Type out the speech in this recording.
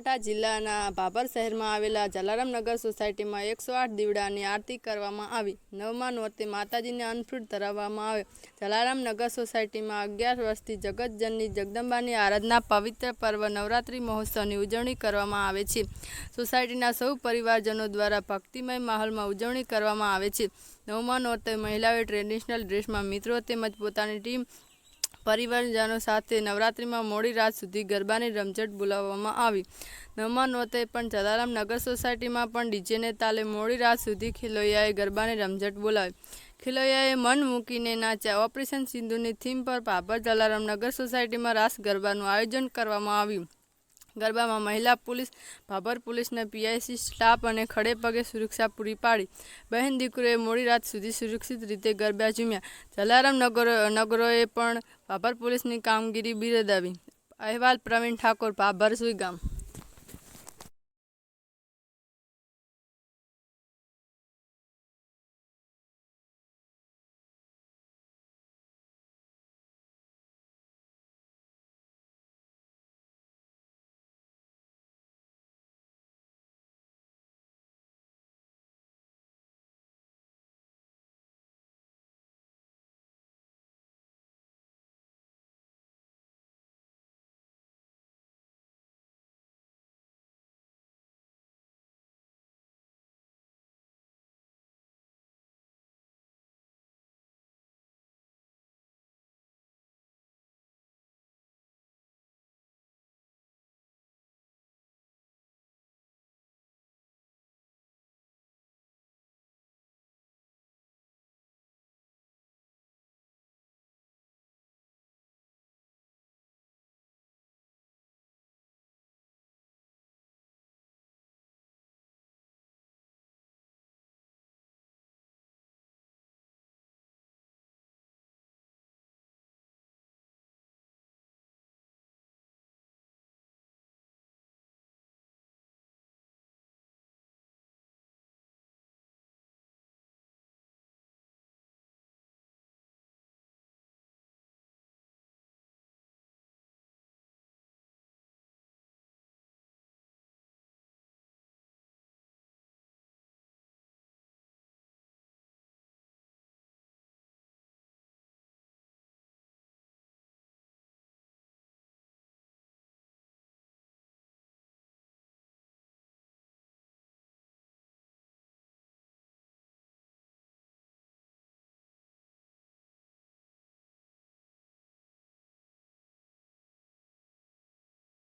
બનાસકાંઠા જિલ્લાના ભાભર શહેરમાં આવેલા જલારામ નગર સોસાયટીમાં એકસો આઠ દીવડાની આરતી કરવામાં આવી. નવમા નોરતે માતાજીને અન્નફ્રૂટ ધરાવવામાં આવે જલારામ નગર સોસાયટીમાં અગિયાર વર્ષથી જગતજનની જગદંબાની આરાધના, પવિત્ર પર્વ, નવરાત્રિ મહોત્સવની ઉજવણી કરવામાં આવે છે. સોસાયટીના સૌ પરિવારજનો દ્વારા ભક્તિમય માહોલમાં ઉજવણી કરવામાં આવે છે. નવમા નોરતે મહિલાઓએ ટ્રેડિશનલ ડ્રેસમાં મિત્રો તેમજ પોતાની ટીમ પરિવારજનો સાથે નવરાત્રિમાં મોડી રાત સુધી ગરબાની રમઝટ બોલાવવામાં આવી. નવમા નોતે પણ જલારામ નગર સોસાયટીમાં પણ ડીજેને તાલે મોડી રાત સુધી ખિલોયાએ ગરબાની રમઝટ બોલાવી. ખિલોયાએ મન મૂકીને નાચ્યા. ઓપરેશન સિંધુની થીમ પર પાપર જલારામ નગર સોસાયટીમાં રાસ ગરબાનું આયોજન કરવામાં આવ્યું. ગરબામાં મહિલા પોલીસ, ભાભર પોલીસના પીઆઈસી સ્ટાફ અને ખડે પગે સુરક્ષા પૂરી પાડી. બહેન દીકરીઓએ મોડી રાત સુધી સુરક્ષિત રીતે ગરબા ઝૂમ્યા. જલારામ નગરો, નગરોએ પણ ભાભર પોલીસની કામગીરી બિરદાવી. અહેવાલ પ્રવીણ ઠાકોર, ભાભર સુઈગામ.